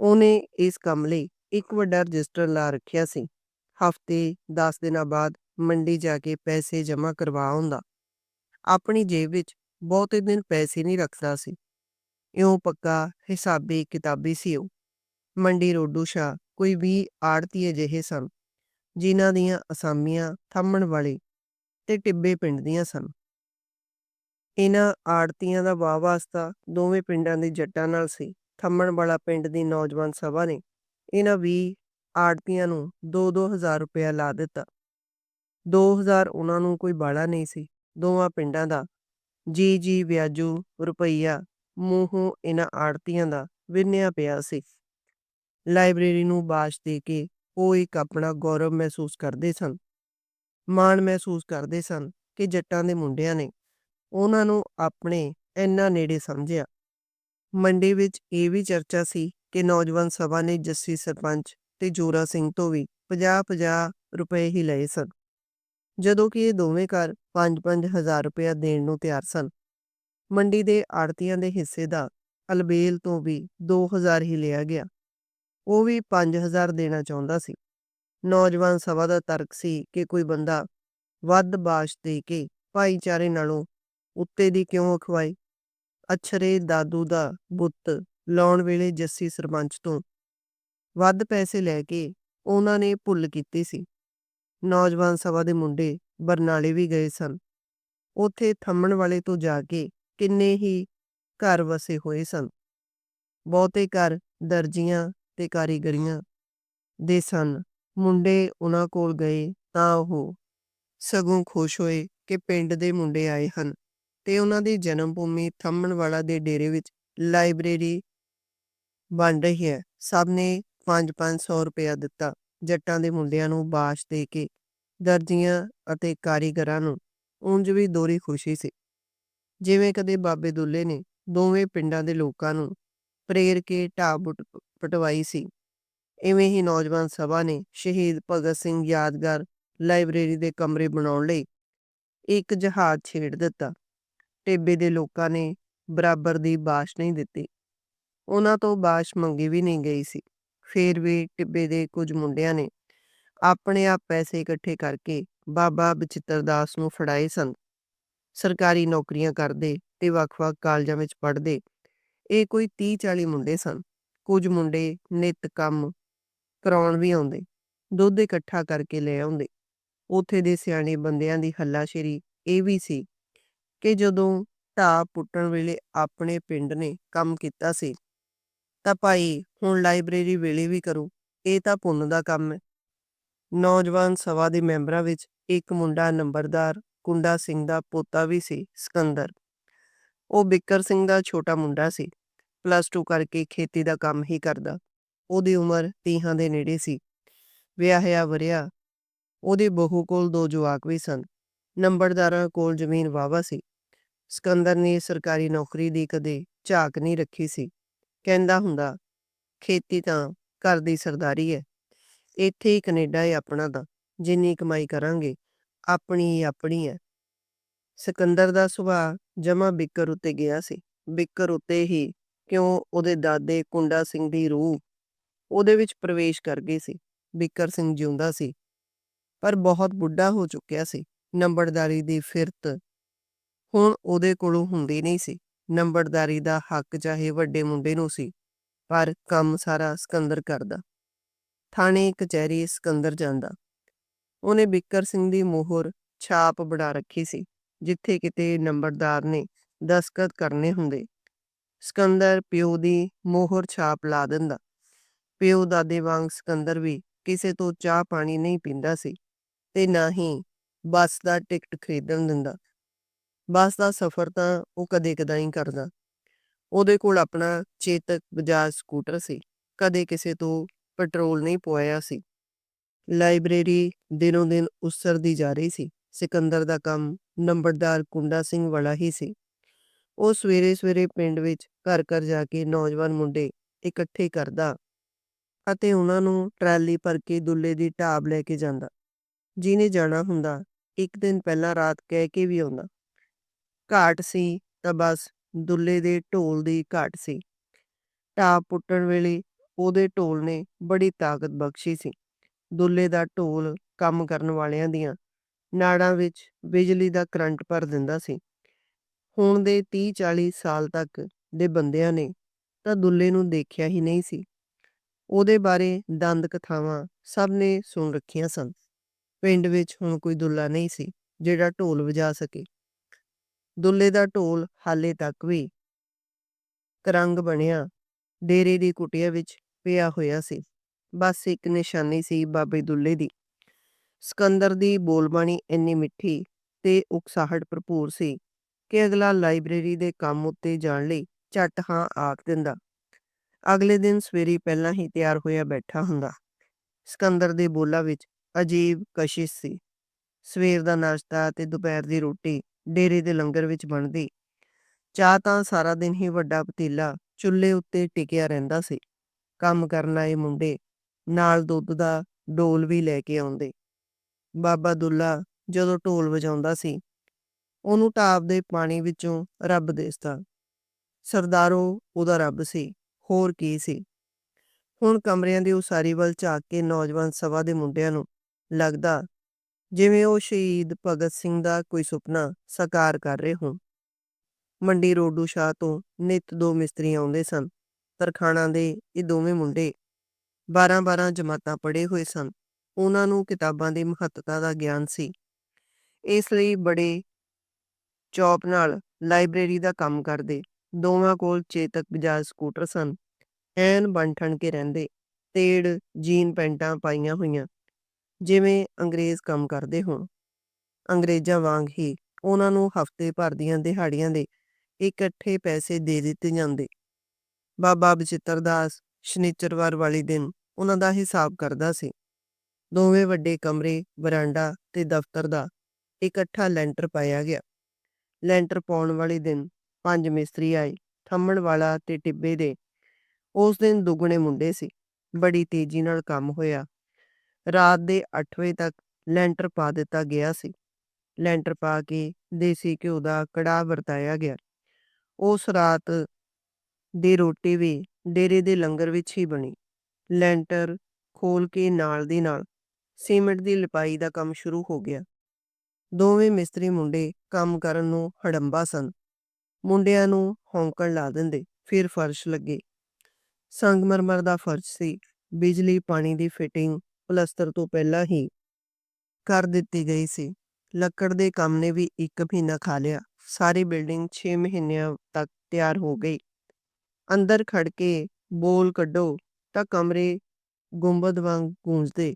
ਉਹਨੇ ਇਸ ਕੰਮ ਲਈ ਇੱਕ ਵੱਡਾ ਰਜਿਸਟਰ ਲਾ ਰੱਖਿਆ ਸੀ। ਹਫ਼ਤੇ 10 ਦਿਨਾਂ ਬਾਅਦ ਮੰਡੀ ਜਾ ਕੇ ਪੈਸੇ ਜਮ੍ਹਾਂ ਕਰਵਾ ਹੁੰਦਾ ਆਪਣੀ ਜੇਬ ਵਿੱਚ ਬਹੁਤੇ ਦਿਨ ਪੈਸੇ ਨਹੀਂ ਰੱਖਦਾ ਸੀ। ਇਉਂ ਪੱਕਾ ਹਿਸਾਬੀ ਕਿਤਾਬੀ ਸੀ ਉਹ। ਮੰਡੀ ਰੋਡੂ ਸ਼ਾ ਕੋਈ 20 ਆੜਤੀ ਅਜਿਹੇ ਸਨ, ਜਿਨ੍ਹਾਂ ਦੀਆਂ ਅਸਾਮੀਆਂ ਥੰਮਣ ਵਾਲੇ ਤੇ ਟਿੱਬੇ ਪਿੰਡ ਦੀਆਂ ਸਨ। ਇਹਨਾਂ ਆੜਤੀਆਂ ਦਾ ਵਾਹ ਵਾਸਤਾ ਦੋਵੇਂ ਪਿੰਡਾਂ ਦੇ ਜੱਟਾਂ ਨਾਲ ਸੀ। ਥੰਮਣ ਵਾਲਾ ਪਿੰਡ ਦੀ ਨੌਜਵਾਨ ਸਭਾ ਨੇ ਇਹਨਾਂ 20 ਆੜਤੀਆਂ ਨੂੰ 2-2000 ਰੁਪਇਆ ਲਾ ਦਿੱਤਾ 2000 ਉਹਨਾਂ ਨੂੰ ਕੋਈ ਬਾੜਾ ਨਹੀਂ ਸੀ ਦੋਵਾਂ ਪਿੰਡਾਂ ਦਾ ਜੀ ਜੀ ਵਿਆਜੂ ਰੁਪਈਆ ਮੂੰਹੋਂ ਇਹਨਾਂ ਆੜਤੀਆਂ ਦਾ ਵਿੰਨਿਆ ਪਿਆ ਸੀ। ਲਾਇਬ੍ਰੇਰੀ ਨੂੰ ਬਾਸ਼ ਦੇ ਕੇ ਉਹ ਇੱਕ ਆਪਣਾ ਗੌਰਵ ਮਹਿਸੂਸ ਕਰਦੇ ਸਨ। ਮਾਣ ਮਹਿਸੂਸ ਕਰਦੇ ਸਨ ਕਿ ਜੱਟਾਂ ਦੇ ਮੁੰਡਿਆਂ ਨੇ ਉਹਨਾਂ ਨੂੰ ਆਪਣੇ ਇੰਨਾ ਨੇੜੇ ਸਮਝਿਆ। ਮੰਡੀ ਵਿੱਚ ਇਹ ਵੀ ਚਰਚਾ ਸੀ ਕਿ ਨੌਜਵਾਨ ਸਭਾ ਨੇ ਜੱਸੀ ਸਰਪੰਚ ਤੇ ਜੋਰਾ ਸਿੰਘ ਤੋਂ ਵੀ 50-50 ਰੁਪਏ ਹੀ ਲਏ ਸਨ, ਜਦੋਂ ਕਿ ਇਹ ਦੋਵੇਂ ਘਰ 5-5 ਹਜ਼ਾਰ ਰੁਪਇਆ ਦੇਣ ਨੂੰ ਤਿਆਰ ਸਨ। ਮੰਡੀ ਦੇ ਆੜਤੀਆਂ ਦੇ ਹਿੱਸੇ ਦਾ ਅਲਬੇਲ ਤੋਂ ਵੀ 2000 ਹੀ ਲਿਆ ਗਿਆ। ਉਹ ਵੀ 5000 ਦੇਣਾ ਚਾਹੁੰਦਾ ਸੀ। ਨੌਜਵਾਨ ਸਭਾ ਦਾ ਤਰਕ ਸੀ ਕਿ ਕੋਈ ਬੰਦਾ ਵੱਧ ਬਾਸ਼ ਦੇ ਕੇ ਭਾਈਚਾਰੇ ਨਾਲੋਂ ਉੱਤੇ ਦੀ ਕਿਉਂ ਅਖਵਾਈ ਅਛਰੇ ਦਾਦੂ ਦਾ ਬੁੱਤ ਲਾਉਣ ਵੇਲੇ ਜੱਸੀ ਸਰਪੰਚ ਤੋਂ ਵੱਧ ਪੈਸੇ ਲੈ ਕੇ ਉਹਨਾਂ ਨੇ ਭੁੱਲ ਕੀਤੀ ਸੀ। ਨੌਜਵਾਨ ਸਭਾ ਦੇ ਮੁੰਡੇ ਬਰਨਾਲੇ ਵੀ ਗਏ ਸਨ। ਉੱਥੇ ਥੰਮਣ ਵਾਲੇ ਤੋਂ ਜਾ ਕੇ ਕਿੰਨੇ ਹੀ ਘਰ ਵਸੇ ਹੋਏ ਸਨ। ਬਹੁਤੇ ਘਰ ਦਰਜੀਆਂ ਤੇ ਕਾਰੀਗਰੀਆਂ ਦੇ ਸਨ। ਮੁੰਡੇ ਉਹਨਾਂ ਕੋਲ ਗਏ ਤਾਂ ਉਹ ਸਗੋਂ ਖੁਸ਼ ਹੋਏ ਕਿ ਪਿੰਡ ਦੇ ਮੁੰਡੇ ਆਏ ਹਨ ਤੇ ਉਹਨਾਂ ਦੀ ਜਨਮ ਭੂਮੀ ਥੰਮਣਵਾਲਾ ਦੇ ਡੇਰੇ ਵਿੱਚ ਲਾਇਬ੍ਰੇਰੀ ਬਣ ਰਹੀ ਹੈ। ਸਭ ਨੇ 5-500 ਰੁਪਇਆ ਦਿੱਤਾ। ਜੱਟਾਂ ਦੇ ਮੁੰਡਿਆਂ ਨੂੰ ਬਾਸ਼ ਦੇ ਕੇ ਦਰਜੀਆਂ ਅਤੇ ਕਾਰੀਗਰਾਂ ਨੂੰ ਉਂਝ ਵੀ ਦੋਹਰੀ ਖੁਸ਼ੀ ਸੀ। ਜਿਵੇਂ ਕਦੇ ਬਾਬੇ ਦੁੱਲੇ ਨੇ ਦੋਵੇਂ ਪਿੰਡਾਂ ਦੇ ਲੋਕਾਂ ਨੂੰ ਪ੍ਰੇਰ ਕੇ ਢਾਹ ਪਟਵਾਈ ਸੀ, ਇਵੇਂ ਹੀ ਨੌਜਵਾਨ ਸਭਾ ਨੇ ਸ਼ਹੀਦ ਭਗਤ ਸਿੰਘ ਯਾਦਗਾਰ ਲਾਇਬ੍ਰੇਰੀ ਦੇ ਕਮਰੇ ਬਣਾਉਣ ਲਈ ਇੱਕ ਜਹਾਜ਼ ਛੇੜ ਦਿੱਤਾ। ਟਿੱਬੇ ਦੇ ਲੋਕਾਂ ਨੇ ਬਰਾਬਰ ਦੀ ਬਾਸ਼ ਨਹੀਂ ਦਿੱਤੀ। ਉਹਨਾਂ ਤੋਂ ਬਾਸ਼ ਮੰਗੀ ਵੀ ਨਹੀਂ ਗਈ ਸੀ। ਫੇਰ ਵੀ ਟਿੱਬੇ ਦੇ ਕੁਝ ਮੁੰਡਿਆਂ ਨੇ ਆਪਣੇ ਆਪ ਪੈਸੇ ਇਕੱਠੇ ਕਰਕੇ ਬਾਬਾ ਬਚਿੱਤਰ ਦਾਸ ਨੂੰ ਫੜਾਏ ਸਨ। ਸਰਕਾਰੀ ਨੌਕਰੀਆਂ ਕਰਦੇ ਤੇ ਵੱਖ-ਵੱਖ ਕਾਲਜਾਂ ਵਿੱਚ ਪੜ੍ਹਦੇ, ਇਹ ਕੋਈ 30-40 ਮੁੰਡੇ ਸਨ। ਕੁਝ ਮੁੰਡੇ ਨਿੱਤ ਕੰਮ ਕਰਾਉਣ ਵੀ ਆਉਂਦੇ। ਦੁੱਧ ਇਕੱਠਾ ਕਰਕੇ ਲੈ ਆਉਂਦੇ। ਉੱਥੇ ਦੇ ਸਿਆਣੇ ਬੰਦਿਆਂ ਦੀ ਹੱਲਾਸ਼ੇਰੀ ਇਹ ਵੀ ਸੀ ਕਿ ਜਦੋਂ ਢਾਹ ਪੁੱਟਣ ਵੇਲੇ ਆਪਣੇ ਪਿੰਡ ਨੇ ਕੰਮ ਕੀਤਾ ਸੀ ਤਾਂ ਭਾਈ, ਹੁਣ ਲਾਇਬ੍ਰੇਰੀ ਵੇਲੇ ਵੀ ਕਰੂ। ਇਹ ਤਾਂ ਪੁੰਨ ਦਾ ਕੰਮ ਹੈ। ਨੌਜਵਾਨ ਸਭਾ ਦੇ ਮੈਂਬਰਾਂ ਵਿੱਚ ਇੱਕ ਮੁੰਡਾ ਨੰਬਰਦਾਰ, ਕੁੰਡਾ ਸਿੰਘ ਦਾ ਪੋਤਾ ਵੀ ਸੀ, ਸਿਕੰਦਰ। ਉਹ ਬਿੱਕਰ ਸਿੰਘ ਦਾ ਛੋਟਾ ਮੁੰਡਾ ਸੀ। ਪਲੱਸ 2 ਕਰਕੇ ਖੇਤੀ ਦਾ ਕੰਮ ਹੀ ਕਰਦਾ। ਉਹਦੀ ਉਮਰ ਤੀਹਾਂ ਦੇ ਨੇੜੇ ਸੀ। ਵਿਆਹਿਆ, ਵਰਿਆ, ਉਹਦੇ ਬਹੂ ਕੋਲ ਦੋ ਜਵਾਕ ਵੀ ਸਨ। ਨੰਬਰਦਾਰਾਂ ਕੋਲ ਜ਼ਮੀਨ ਵਾਹਵਾ ਸੀ। ਸਿਕੰਦਰ ਨੇ ਸਰਕਾਰੀ ਨੌਕਰੀ ਦੀ ਕਦੇ ਝਾਕ ਨਹੀਂ ਰੱਖੀ ਸੀ। ਕਹਿੰਦਾ ਹੁੰਦਾ, ਖੇਤੀ ਤਾਂ ਘਰ ਦੀ ਸਰਦਾਰੀ ਹੈ। ਇੱਥੇ ਹੀ ਕਨੇਡਾ ਏ ਆਪਣਾ ਦਾ ਜਿੰਨੀ ਕਮਾਈ ਕਰਾਂਗੇ, ਆਪਣੀ ਹੀ ਆਪਣੀ ਹੈ। ਸਿਕੰਦਰ ਦਾ ਸੁਭਾਅ ਜਮਾ ਬਿੱਕਰ ਉੱਤੇ ਗਿਆ ਸੀ। ਬਿੱਕਰ ਉੱਤੇ ਹੀ ਕਿਉਂ ਉਹਦੇ ਦਾਦੇ ਕੁੰਡਾ ਸਿੰਘ ਦੀ ਰੂਹ ਉਹਦੇ ਵਿੱਚ ਪ੍ਰਵੇਸ਼ ਕਰ ਗਈ ਸੀ। ਬਿੱਕਰ ਸਿੰਘ ਜਿਉਂਦਾ ਸੀ, ਪਰ ਬਹੁਤ ਬੁੱਢਾ ਹੋ ਚੁੱਕਿਆ ਸੀ। ਨੰਬਰਦਾਰੀ ਦੀ ਫਿਰਤ ਹੁਣ ਉਹਦੇ ਕੋਲੋਂ ਹੁੰਦੀ ਨਹੀਂ ਸੀ। ਨੰਬਰਦਾਰੀ ਦਾ ਹੱਕ ਚਾਹੇ ਵੱਡੇ ਮੁੰਡੇ ਨੂੰ ਸੀ, ਪਰ ਕੰਮ ਸਾਰਾ ਸਿਕੰਦਰ ਕਰਦਾ। ਥਾਣੇ ਕਚਹਿਰੀ ਸਿਕੰਦਰ ਜਾਂਦਾ। ਉਹਨੇ ਬਿੱਕਰ ਸਿੰਘ ਦੀ ਮੋਹਰ ਛਾਪ ਬਣਾ ਰੱਖੀ ਸੀ। ਜਿੱਥੇ ਕਿਤੇ ਨੰਬਰਦਾਰ ਨੇ ਦਸਖਤ ਕਰਨੇ ਹੁੰਦੇ ਸਿਕੰਦਰ ਪਿਓ ਦੀ ਮੋਹਰ ਛਾਪ ਲਾ ਦਿੰਦਾ। ਪਿਓ ਦਾਦੇ ਵਾਂਗ ਸਿਕੰਦਰ ਵੀ ਕਿਸੇ ਤੋਂ ਚਾਹ ਪਾਣੀ ਨਹੀਂ ਪੀਂਦਾ ਸੀ, ਤੇ ਨਾ ਹੀ ਬੱਸ ਦਾ ਟਿਕਟ ਖਰੀਦਣ ਦਿੰਦਾ। ਬੱਸ ਦਾ ਸਫ਼ਰ ਤਾਂ ਉਹ ਕਦੇ ਕਦਾਈ ਕਰਦਾ। ਉਹਦੇ ਕੋਲ ਆਪਣਾ ਚੇਤਕ ਬਜਾਜ ਸਕੂਟਰ ਸੀ। ਕਦੇ ਕਿਸੇ ਤੋਂ ਪੈਟਰੋਲ ਨਹੀਂ ਪਵਾਇਆ ਸੀ। ਲਾਇਬ੍ਰੇਰੀ ਦਿਨੋਂ ਦਿਨ ਉਸਰਦੀ ਜਾ ਰਹੀ ਸੀ। ਸਿਕੰਦਰ ਦਾ ਕੰਮ ਨੰਬਰਦਾਰ ਕੁੰਡਾ ਸਿੰਘ ਵਾਲਾ ਹੀ ਸੀ। ਉਹ ਸਵੇਰੇ-ਸਵੇਰੇ ਪਿੰਡ ਵਿੱਚ ਘਰ-ਘਰ ਜਾ ਕੇ ਨੌਜਵਾਨ ਮੁੰਡੇ ਇਕੱਠੇ ਕਰਦਾ ਅਤੇ ਉਹਨਾਂ ਨੂੰ ਟਰਾਲੀ ਭਰ ਕੇ ਦੁੱਲੇ ਦੀ ਢਾਬ ਲੈ ਕੇ ਜਾਂਦਾ। ਜਿਹਨੇ ਜਾਣਾ ਹੁੰਦਾ, ਇੱਕ ਦਿਨ ਪਹਿਲਾਂ ਰਾਤ ਕਹਿ ਕੇ ਵੀ ਆਉਂਦਾ। ਘਾਟ ਸੀ, ਤਾਂ ਬਸ ਦੁੱਲੇ ਦੇ ਢੋਲ ਦੀ ਘਾਟ ਸੀ। ਢਾਬ ਪੁੱਟਣ ਵੇਲੇ ਉਹਦੇ ਢੋਲ ਨੇ ਬੜੀ ਤਾਕਤ ਬਖਸ਼ੀ ਸੀ। ਦੁੱਲੇ ਦਾ ਢੋਲ ਕੰਮ ਕਰਨ ਵਾਲਿਆਂ ਦੀਆਂ ਨਾੜਾਂ ਵਿੱਚ ਬਿਜਲੀ ਦਾ ਕਰੰਟ ਭਰ ਦਿੰਦਾ ਸੀ। ਹੁਣ ਦੇ 30-40 ਸਾਲ ਤੱਕ ਦੇ ਬੰਦਿਆਂ ਨੇ ਤਾਂ ਦੁੱਲੇ ਨੂੰ ਦੇਖਿਆ ਹੀ ਨਹੀਂ ਸੀ। ਉਹਦੇ ਬਾਰੇ ਦੰਦ ਕਥਾਵਾਂ ਸਭ ਨੇ ਸੁਣ ਰੱਖੀਆਂ ਸਨ। ਪਿੰਡ ਵਿੱਚ ਹੁਣ ਕੋਈ ਦੁੱਲਾ ਨਹੀਂ ਸੀ, ਜਿਹੜਾ ਢੋਲ ਵਜਾ ਸਕੇ। ਦੁੱਲੇ ਦਾ ਢੋਲ ਹਾਲੇ ਤੱਕ ਵੀ ਕਰੰਗ ਬਣਿਆ ਡੇਰੇ ਦੀ ਕੁਟੀਆ ਵਿੱਚ ਪਿਆ ਹੋਇਆ ਸੀ। ਬਸ ਇੱਕ ਨਿਸ਼ਾਨੀ ਸੀ ਬਾਬੇ ਦੁੱਲੇ ਦੀ। ਸਿਕੰਦਰ ਦੀ ਬੋਲਬਾਣੀ ਇੰਨੀ ਮਿੱਠੀ ਤੇ ਉਕਸਾਹਟ ਭਰਪੂਰ ਸੀ ਕਿ ਅਗਲਾ ਲਾਇਬ੍ਰੇਰੀ ਦੇ ਕੰਮ ਉੱਤੇ ਜਾਣ ਲਈ ਝੱਟ ਹਾਂ ਆਖ ਦਿੰਦਾ। ਅਗਲੇ ਦਿਨ ਸਵੇਰੇ ਪਹਿਲਾਂ ਹੀ ਤਿਆਰ ਹੋਇਆ ਬੈਠਾ ਹੁੰਦਾ ਸਿਕੰਦਰ ਦੇ ਬੋਲਾਂ ਵਿੱਚ ਅਜੀਬ ਕਸ਼ਿਸ਼ ਸੀ ਸਵੇਰ ਦਾ ਨਾਸ਼ਤਾ ਤੇ ਦੁਪਹਿਰ ਦੀ ਰੋਟੀ ਡੇਰੇ ਦੇ ਲੰਗਰ ਵਿੱਚ ਬਣਦੀ। ਚਾਹ ਤਾਂ ਸਾਰਾ ਦਿਨ ਹੀ ਵੱਡਾ ਪਤੀਲਾ ਚੁੱਲ੍ਹੇ ਉੱਤੇ ਟਿਕਿਆ ਰਹਿੰਦਾ ਸੀ। ਕੰਮ ਕਰਨ ਆਏ ਮੁੰਡੇ ਨਾਲ ਦੁੱਧ ਦਾ ਡੋਲ ਵੀ ਲੈ ਕੇ ਆਉਂਦੇ। ਬਾਬਾ ਦੁੱਲਾ ਜਦੋਂ ਢੋਲ ਵਜਾਉਂਦਾ ਸੀ, ਉਹਨੂੰ ਟਾਪ ਦੇ ਪਾਣੀ ਵਿੱਚੋਂ ਰੱਬ ਦਿਸਦਾ। ਸਰਦਾਰੋ, ਉਹਦਾ ਰੱਬ ਸੀ, ਹੋਰ ਕੀ ਸੀ? ਹੁਣ ਕਮਰਿਆਂ ਦੀ ਉਸਾਰੀ ਵੱਲ ਝਾਕ ਕੇ ਨੌਜਵਾਨ ਸਭਾ ਦੇ ਮੁੰਡਿਆਂ ਨੂੰ ਲੱਗਦਾ ਜਿਵੇਂ ਉਹ ਸ਼ਹੀਦ ਭਗਤ ਸਿੰਘ ਦਾ ਕੋਈ ਸੁਪਨਾ ਸਾਕਾਰ ਕਰ ਰਹੇ ਹੋਣ। ਮੰਡੀ ਰੋਡੂ ਸ਼ਾਹ ਤੋਂ ਨਿਤ ਦੋ ਮਿਸਤਰੀ ਆਉਂਦੇ ਸਨ, ਤਰਖਾਣਾ ਦੇ ਇਹ ਦੋਵੇਂ ਮੁੰਡੇ 12-12 ਜਮਾਤਾਂ ਪੜ੍ਹੇ ਹੋਏ ਸਨ। ਉਹਨਾਂ ਨੂੰ ਕਿਤਾਬਾਂ ਦੀ ਮਹੱਤਤਾ ਦਾ ਗਿਆਨ ਸੀ। ਇਸ ਲਈ ਬੜੇ ਚੌਪ ਨਾਲ ਲਾਇਬ੍ਰੇਰੀ ਦਾ ਕੰਮ ਕਰਦੇ। ਦੋਵਾਂ ਕੋਲ ਚੇਤਕ ਬਜਾਜ ਸਕੂਟਰ ਸਨ। ਐਨ ਬਣ ਠਣ ਕੇ ਰਹਿੰਦੇ। ਤੇੜ, ਜੀਨ ਪੈਂਟਾਂ ਪਾਈਆਂ ਹੋਈਆਂ। ਜਿਵੇਂ ਅੰਗਰੇਜ਼ ਕੰਮ ਕਰਦੇ ਹੋਣ। ਅੰਗਰੇਜ਼ਾਂ ਵਾਂਗ ਹੀ ਉਹਨਾਂ ਨੂੰ ਹਫ਼ਤੇ ਭਰ ਦੀਆਂ ਦਿਹਾੜੀਆਂ ਦੇ ਇਕੱਠੇ ਪੈਸੇ ਦੇ ਦਿੱਤੇ ਜਾਂਦੇ। ਬਾਬਾ ਬਚਿੱਤਰ ਦਾਸ ਸ਼ਨੀਚਰਵਾਰ ਵਾਲੀ ਦਿਨ ਉਹਨਾਂ ਦਾ ਹਿਸਾਬ ਕਰਦਾ ਸੀ। ਦੋਵੇਂ ਵੱਡੇ ਕਮਰੇ, ਵਰਾਂਡਾ ਤੇ ਦਫ਼ਤਰ ਦਾ ਇਕੱਠਾ ਲੈਂਟਰ ਪਾਇਆ ਗਿਆ। ਲੈਂਟਰ ਪਾਉਣ ਵਾਲੇ ਦਿਨ ਪੰਜ ਮਿਸਤਰੀ ਆਏ, ਥੰਮਣ ਵਾਲਾ ਤੇ ਟਿੱਬੇ ਦੇ। ਉਸ ਦਿਨ ਦੁੱਗਣੇ ਮੁੰਡੇ ਸੀ। ਬੜੀ ਤੇਜ਼ੀ ਨਾਲ ਕੰਮ ਹੋਇਆ। ਰਾਤ ਦੇ 8 ਵਜੇ ਤੱਕ ਲੈਂਟਰ ਪਾ ਦਿੱਤਾ ਗਿਆ ਸੀ। ਲੈਂਟਰ ਪਾ ਕੇ ਦੇਸੀ ਘਿਓ ਦਾ ਕੜਾਹ ਵਰਤਾਇਆ ਗਿਆ। ਉਸ ਰਾਤ ਦੀ ਰੋਟੀ ਵੀ ਡੇਰੇ ਦੇ ਲੰਗਰ ਵਿੱਚ ਹੀ ਬਣੀ। ਲੈਂਟਰ ਖੋਲ ਕੇ ਨਾਲ ਦੀ ਨਾਲ ਸੀਮੈਂਟ ਦੀ ਲਿਪਾਈ ਦਾ ਕੰਮ ਸ਼ੁਰੂ ਹੋ ਗਿਆ। ਦੋਵੇਂ ਮਿਸਤਰੀ ਮੁੰਡੇ ਕੰਮ ਕਰਨ ਨੂੰ ਹੜੰਬਾ ਸਨ। ਮੁੰਡਿਆਂ ਨੂੰ ਹੌਂਕਣ ਲਾ ਦਿੰਦੇ, ਫਿਰ ਫਰਸ਼ ਲੱਗੇ। ਸੰਗਮਰਮਰ ਦਾ ਫਰਸ਼ ਸੀ। ਬਿਜਲੀ, ਪਾਣੀ ਦੀ ਫਿਟਿੰਗ ਪਲਸਤਰ ਤੋਂ ਪਹਿਲਾਂ ਹੀ ਕਰ ਦਿੱਤੀ ਗਈ ਸੀ। ਲੱਕੜ ਦੇ ਕੰਮ ਨੇ ਵੀ ਇੱਕ ਮਹੀਨਾ ਖਾ ਲਿਆ। ਸਾਰੀ ਬਿਲਡਿੰਗ 6 ਮਹੀਨਿਆਂ ਤੱਕ ਤਿਆਰ ਹੋ ਗਈ। ਅੰਦਰ ਖੜ ਕੇ ਬੋਲ ਕੱਢੋ ਤਾਂ ਕਮਰੇ ਗੁੰਬਦ ਵਾਂਗ ਗੂੰਜਦੇ।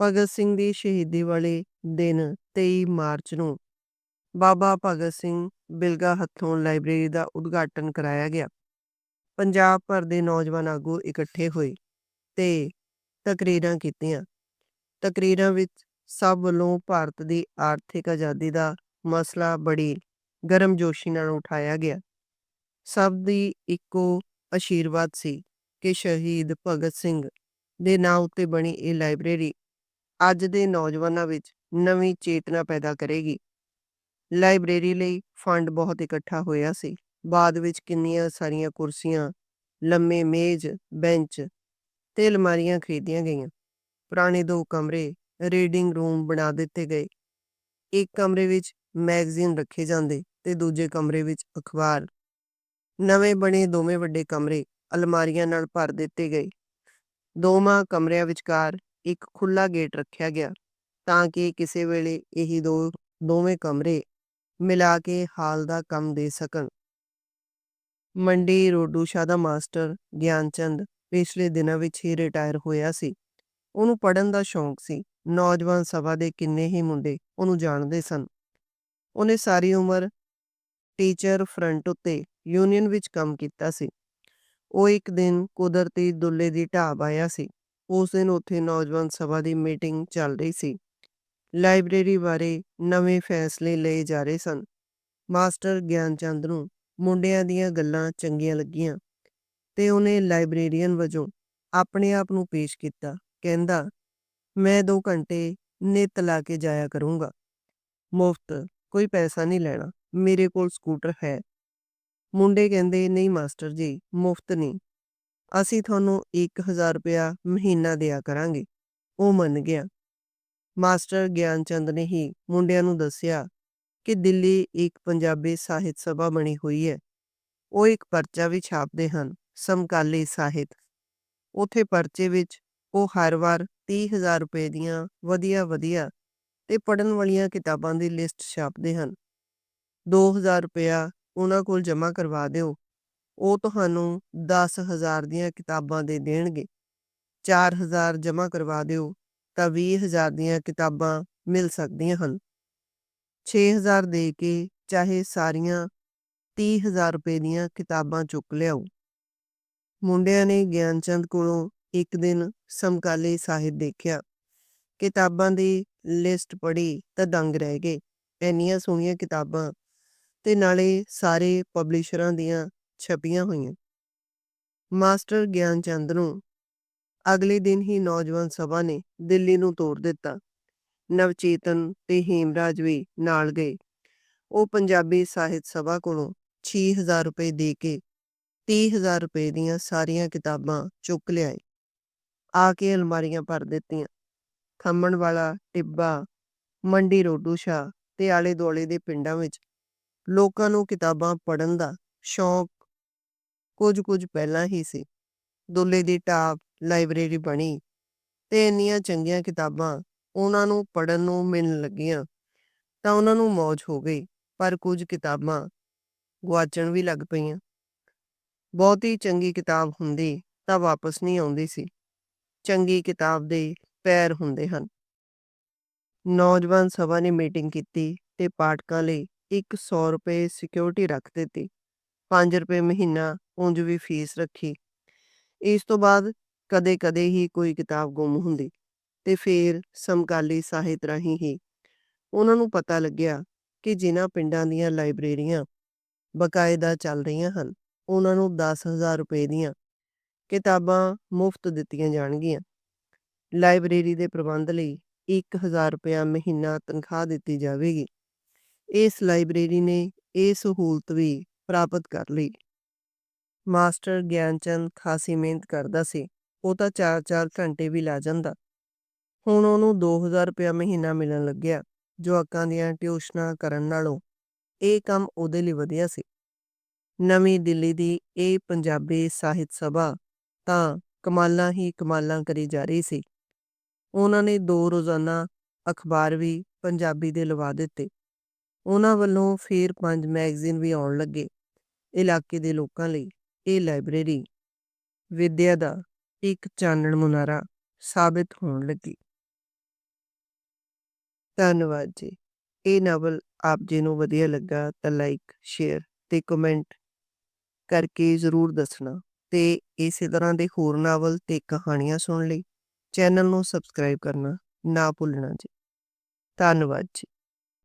ਭਗਤ ਸਿੰਘ ਦੀ ਸ਼ਹੀਦੀ ਵਾਲੇ ਦਿਨ 23 ਮਾਰਚ ਨੂੰ ਬਾਬਾ ਭਗਤ ਸਿੰਘ ਬਿਲਗਾ ਹੱਥੋਂ ਲਾਇਬ੍ਰੇਰੀ ਦਾ ਉਦਘਾਟਨ ਕਰਾਇਆ ਗਿਆ। ਪੰਜਾਬ ਭਰ ਦੇ ਨੌਜਵਾਨ ਆਗੂ ਇਕੱਠੇ ਹੋਏ ਤੇ ਤਕਰੀਰਾਂ ਕੀਤੀਆਂ। ਤਕਰੀਰਾਂ ਵਿੱਚ ਸਭ ਵੱਲੋਂ ਭਾਰਤ ਦੀ ਆਰਥਿਕ ਆਜ਼ਾਦੀ ਦਾ ਮਸਲਾ ਬੜੀ ਗਰਮਜੋਸ਼ੀ ਨਾਲ ਉਠਾਇਆ ਗਿਆ। ਸਭ ਦੀ ਇੱਕੋ ਅਸ਼ੀਰਵਾਦ ਸੀ ਕਿ ਸ਼ਹੀਦ ਭਗਤ ਸਿੰਘ ਦੇ ਨਾਂ ਉੱਤੇ ਬਣੀ ਇਹ ਲਾਇਬ੍ਰੇਰੀ ਅੱਜ ਦੇ ਨੌਜਵਾਨਾਂ ਵਿੱਚ ਨਵੀਂ ਚੇਤਨਾ ਪੈਦਾ ਕਰੇਗੀ। ਲਾਇਬ੍ਰੇਰੀ ਲਈ ਫੰਡ ਬਹੁਤ ਇਕੱਠਾ ਹੋਇਆ ਸੀ। ਬਾਅਦ ਵਿੱਚ ਕਿੰਨੀਆਂ ਸਾਰੀਆਂ ਕੁਰਸੀਆਂ, ਲੰਮੇ ਮੇਜ਼, ਬੈਂਚ ਤੇ ਅਲਮਾਰੀਆਂ ਖਰੀਦੀਆਂ ਗਈਆਂ। ਪੁਰਾਣੇ ਦੋ ਕਮਰੇ ਰੀਡਿੰਗ ਰੂਮ ਬਣਾ ਦਿੱਤੇ ਗਏ। ਇੱਕ ਕਮਰੇ ਵਿੱਚ ਮੈਗਜ਼ੀਨ ਰੱਖੇ ਜਾਂਦੇ ਤੇ ਦੂਜੇ ਕਮਰੇ ਵਿੱਚ ਅਖਬਾਰ। ਨਵੇਂ ਬਣੇ ਦੋਵੇਂ ਵੱਡੇ ਕਮਰੇ ਅਲਮਾਰੀਆਂ ਨਾਲ ਭਰ ਦਿੱਤੇ ਗਏ। ਦੋਵਾਂ ਕਮਰਿਆਂ ਵਿਚਕਾਰ ਇੱਕ ਖੁੱਲਾ ਗੇਟ ਰੱਖਿਆ ਗਿਆ ਤਾਂ ਕਿ ਕਿਸੇ ਵੇਲੇ ਇਹੀ ਦੋ, ਦੋਵੇਂ ਕਮਰੇ ਮਿਲਾ ਕੇ ਹਾਲ ਦਾ ਕੰਮ ਦੇ ਸਕਣ। ਮੰਡੀ ਰੋਡੂ ਸ਼ਾਹ ਦਾ ਮਾਸਟਰ ਗਿਆਨਚੰਦ ਪਿਛਲੇ ਦਿਨਾਂ ਵਿੱਚ ਹੀ ਰਿਟਾਇਰ ਹੋਇਆ ਸੀ। ਉਹਨੂੰ ਪੜਨ ਦਾ ਸ਼ੌਂਕ ਸੀ। ਨੌਜਵਾਨ ਸਭਾ ਦੇ ਕਿੰਨੇ ਹੀ ਮੁੰਡੇ ਉਹਨੂੰ ਜਾਣਦੇ ਸਨ। ਉਹਨੇ ਸਾਰੀ ਉਮਰ ਟੀਚਰ ਫਰੰਟ ਉੱਤੇ ਯੂਨੀਅਨ ਵਿੱਚ ਕੰਮ ਕੀਤਾ ਸੀ। ਉਹ ਇੱਕ ਦਿਨ ਕੁਦਰਤੀ ਦੁੱਲੇ ਦੀ ਢਾਬ ਆਇਆ ਸੀ। ਉਸ ਦਿਨ ਉੱਥੇ ਨੌਜਵਾਨ ਸਭਾ ਦੀ ਮੀਟਿੰਗ ਚੱਲ ਰਹੀ ਸੀ। ਲਾਇਬ੍ਰੇਰੀ ਬਾਰੇ ਨਵੇਂ ਫੈਸਲੇ ਲਏ ਜਾ ਰਹੇ ਸਨ। ਮਾਸਟਰ ਗਿਆਨਚੰਦ ਨੂੰ ਮੁੰਡਿਆਂ ਦੀਆਂ ਗੱਲਾਂ ਚੰਗੀਆਂ ਲੱਗੀਆਂ। ਤੇ ਉਹਨੇ ਲਾਇਬ੍ਰੇਰੀਅਨ ਵਜੋਂ ਆਪਣੇ ਆਪ ਨੂੰ ਪੇਸ਼ ਕੀਤਾ, ਕਹਿੰਦਾ, ਮੈਂ 2 ਘੰਟੇ ਨਿਤ ਲਾ ਕੇ ਜਾਇਆ ਕਰੂੰਗਾ। ਮੁਫਤ, ਕੋਈ ਪੈਸਾ ਨਹੀਂ ਲੈਣਾ, ਮੇਰੇ ਕੋਲ ਸਕੂਟਰ ਹੈ। ਮੁੰਡੇ ਕਹਿੰਦੇ, ਨਹੀਂ ਮਾਸਟਰ ਜੀ, ਮੁਫਤ ਨਹੀਂ। ਅਸੀਂ ਤੁਹਾਨੂੰ 1000 ਰੁਪਇਆ ਮਹੀਨਾ ਦਿਆ ਕਰਾਂਗੇ। ਉਹ ਮੰਨ ਗਿਆ। ਮਾਸਟਰ ਗਿਆਨ ਚੰਦ ਨੇ ਹੀ ਮੁੰਡਿਆਂ ਨੂੰ ਦੱਸਿਆ ਕਿ ਦਿੱਲੀ ਇੱਕ ਪੰਜਾਬੀ ਸਾਹਿਤ ਸਭਾ ਬਣੀ ਹੋਈ ਹੈ। ਉਹ ਇੱਕ ਪਰਚਾ ਵੀ ਛਾਪਦੇ ਹਨ। ਸਮਕਾਲੀ ਸਾਹਿਤ। ਉਥੇ ਪਰਚੇ ਵਿੱਚ ਉਹ ਹਰ ਵਾਰ 30000 ਰੁਪਏ ਦੀਆਂ ਵਧੀਆ ਵਧੀਆ ਤੇ ਪੜਨ ਵਾਲੀਆਂ ਕਿਤਾਬਾਂ ਦੀ ਲਿਸਟ ਛਾਪਦੇ ਹਨ। 2000 ਰੁਪਇਆ ਉਹਨਾਂ ਕੋਲ ਜਮ੍ਹਾਂ ਕਰਵਾ ਦਿਓ। ਉਹ ਤੁਹਾਨੂੰ 10000 ਦੀਆਂ ਕਿਤਾਬਾਂ ਦੇ ਦੇਣਗੇ। 4000 ਜਮ੍ਹਾਂ ਕਰਵਾ ਦਿਓ ਤਾਂ 20000 ਦੀਆਂ ਕਿਤਾਬਾਂ ਮਿਲ ਸਕਦੀਆਂ ਹਨ। 6000 ਦੇ ਕੇ ਚਾਹੇ ਸਾਰੀਆਂ 30000 ਰੁਪਏ ਦੀਆਂ ਕਿਤਾਬਾਂ ਚੁੱਕ ਲਿਆਓ। ਮੁੰਡਿਆਂ ਨੇ ਗਿਆਨਚੰਦ ਕੋਲੋਂ ਇੱਕ ਦਿਨ ਸਮਕਾਲੀ ਸਾਹਿਤ ਦੇਖਿਆ। ਕਿਤਾਬਾਂ ਦੀ ਲਿਸਟ ਪੜ੍ਹੀ ਤਾਂ ਦੰਗ ਰਹਿ ਗਏ। ਇੰਨੀਆਂ ਸੋਹਣੀਆਂ ਕਿਤਾਬਾਂ ਤੇ ਨਾਲੇ ਸਾਰੇ ਪਬਲਿਸ਼ਰਾਂ ਦੀਆਂ ਛਪੀਆਂ ਹੋਈਆਂ। ਮਾਸਟਰ ਗਿਆਨਚੰਦ ਨੂੰ ਅਗਲੇ ਦਿਨ ਹੀ ਨੌਜਵਾਨ ਸਭਾ ਨੇ ਦਿੱਲੀ ਨੂੰ ਤੋੜ ਦਿੱਤਾ। ਨਵਚੇਤਨ ਤੇ ਹੀਮਰਾਜ ਵੀ ਨਾਲ ਗਏ। ਉਹ ਪੰਜਾਬੀ ਸਾਹਿਤ ਸਭਾ ਕੋਲੋਂ 6000 ਰੁਪਏ ਦੇ ਕੇ 30000 ਰੁਪਏ ਦੀਆਂ ਸਾਰੀਆਂ ਕਿਤਾਬਾਂ ਚੁੱਕ ਲਿਆਏ ਆ ਕੇ ਅਲਮਾਰੀਆਂ ਭਰ ਦਿੱਤੀਆਂ। ਖੰਮਣ ਵਾਲਾ ਟਿੱਬਾ, ਮੰਡੀ ਰੋਡੂਸ਼ਾ ਤੇ ਆਲੇ ਦੁਆਲੇ ਦੇ ਪਿੰਡਾਂ ਵਿੱਚ ਲੋਕਾਂ ਨੂੰ ਕਿਤਾਬਾਂ ਪੜ੍ਹਨ ਦਾ ਸ਼ੌਂਕ ਕੁਝ ਕੁਝ ਪਹਿਲਾਂ ਹੀ ਸੀ। ਦੁੱਲੇ ਦੀ ਟਾਪ ਲਾਇਬ੍ਰੇਰੀ ਬਣੀ ਤੇ ਇੰਨੀਆਂ ਚੰਗੀਆਂ ਕਿਤਾਬਾਂ ਉਹਨਾਂ ਨੂੰ ਪੜ੍ਹਨ ਨੂੰ ਮਿਲਣ ਲੱਗੀਆਂ ਤਾਂ ਉਹਨਾਂ ਨੂੰ ਮੌਜ ਹੋ ਗਈ, ਪਰ ਕੁਝ ਕਿਤਾਬਾਂ ਗੁਆਚਣ ਵੀ ਲੱਗ ਪਈਆਂ। ਬਹੁਤੀ ਚੰਗੀ ਕਿਤਾਬ ਹੁੰਦੀ, ਤਾਂ ਵਾਪਸ ਨਹੀਂ ਆਉਂਦੀ ਸੀ। ਚੰਗੀ ਕਿਤਾਬ ਦੇ ਪੈਰ ਹੁੰਦੇ ਹਨ। ਨੌਜਵਾਨ ਸਭਾ ਨੇ ਮੀਟਿੰਗ ਕੀਤੀ ਤੇ ਪਾਠਕਾਂ ਲਈ 100 ਰੁਪਏ ਸਿਕਿਉਰਿਟੀ ਰੱਖ ਦਿੱਤੀ। 5 ਰੁਪਏ ਮਹੀਨਾ ਉਂਝ ਵੀ ਫੀਸ ਰੱਖੀ। ਇਸ ਤੋਂ ਬਾਅਦ ਕਦੇ-ਕਦੇ ਹੀ ਕੋਈ ਕਿਤਾਬ ਗੁੰਮ ਹੁੰਦੀ ਤੇ ਫਿਰ ਸਮਕਾਲੀ ਸਾਹਿਤ ਰਾਹੀਂ ਹੀ ਉਹਨਾਂ ਨੂੰ ਪਤਾ ਲੱਗਿਆ ਕਿ ਜਿਨ੍ਹਾਂ ਪਿੰਡਾਂ ਦੀਆਂ ਲਾਇਬ੍ਰੇਰੀਆਂ ਬਕਾਇਦਾ ਚੱਲ ਰਹੀਆਂ ਹਨ ਉਹਨਾਂ ਨੂੰ 10000 ਰੁਪਏ ਦੀਆਂ ਕਿਤਾਬਾਂ ਮੁਫਤ ਦਿੱਤੀਆਂ ਜਾਣਗੀਆਂ। ਲਾਇਬ੍ਰੇਰੀ ਦੇ ਪ੍ਰਬੰਧ ਲਈ 1000 ਰੁਪਇਆ ਮਹੀਨਾ ਤਨਖਾਹ ਦਿੱਤੀ ਜਾਵੇਗੀ। ਇਸ ਲਾਇਬ੍ਰੇਰੀ ਨੇ ਇਹ ਸਹੂਲਤ ਵੀ ਪ੍ਰਾਪਤ ਕਰ ਲਈ। ਮਾਸਟਰ ਗਿਆਨਚੰਦ ਖਾਸੀ ਮਿਹਨਤ ਕਰਦਾ ਸੀ, ਉਹ ਤਾਂ 4-4 ਘੰਟੇ ਵੀ ਲਾ ਜਾਂਦਾ। ਹੁਣ ਉਹਨੂੰ 2000 ਰੁਪਇਆ ਮਹੀਨਾ ਮਿਲਣ ਲੱਗਿਆ। ਜਵਾਕਾਂ ਦੀਆਂ ਟਿਊਸ਼ਨਾਂ ਕਰਨ ਨਾਲੋਂ ਇਹ ਕੰਮ ਉਹਦੇ ਲਈ ਵਧੀਆ ਸੀ। ਨਵੀਂ ਦਿੱਲੀ ਦੀ ਇਹ ਪੰਜਾਬੀ ਸਾਹਿਤ ਸਭਾ ਤਾਂ ਕਮਾਲਾਂ ਹੀ ਕਮਾਲਾਂ ਕਰੀ ਜਾ ਰਹੀ ਸੀ। ਉਹਨਾਂ ਨੇ ਦੋ ਰੋਜ਼ਾਨਾ ਅਖਬਾਰ ਵੀ ਪੰਜਾਬੀ ਦੇ ਲਵਾ ਦਿੱਤੇ। ਉਹਨਾਂ ਵੱਲੋਂ ਫੇਰ ਪੰਜ ਮੈਗਜ਼ੀਨ ਵੀ ਆਉਣ ਲੱਗੇ ਇਲਾਕੇ ਦੇ ਲੋਕਾਂ ਲਈ। ਇਹ ਲਾਇਬ੍ਰੇਰੀ ਵਿਦਿਆ ਦਾ ਇੱਕ ਚਾਨਣ ਮੁਨਾਰਾ ਸਾਬਿਤ ਹੋਣ ਲੱਗੀ। ਧੰਨਵਾਦ ਜੀ। ਇਹ ਨਾਵਲ ਆਪ ਜੀ ਨੂੰ ਵਧੀਆ ਲੱਗਾ ਤਾਂ ਲਾਈਕ ਸ਼ੇਅਰ ਤੇ ਕਮੈਂਟ ਕਰਕੇ ਜ਼ਰੂਰ ਦੱਸਣਾ। ਤੇ ਇਸੇ ਤਰ੍ਹਾਂ ਦੇ ਹੋਰ ਨਾਵਲ ਤੇ ਕਹਾਣੀਆਂ ਸੁਣਨ ਲਈ ਚੈਨਲ ਨੂੰ ਸਬਸਕ੍ਰਾਈਬ ਕਰਨਾ ਨਾ ਭੁੱਲਣਾ ਜੀ। ਧੰਨਵਾਦ ਜੀ।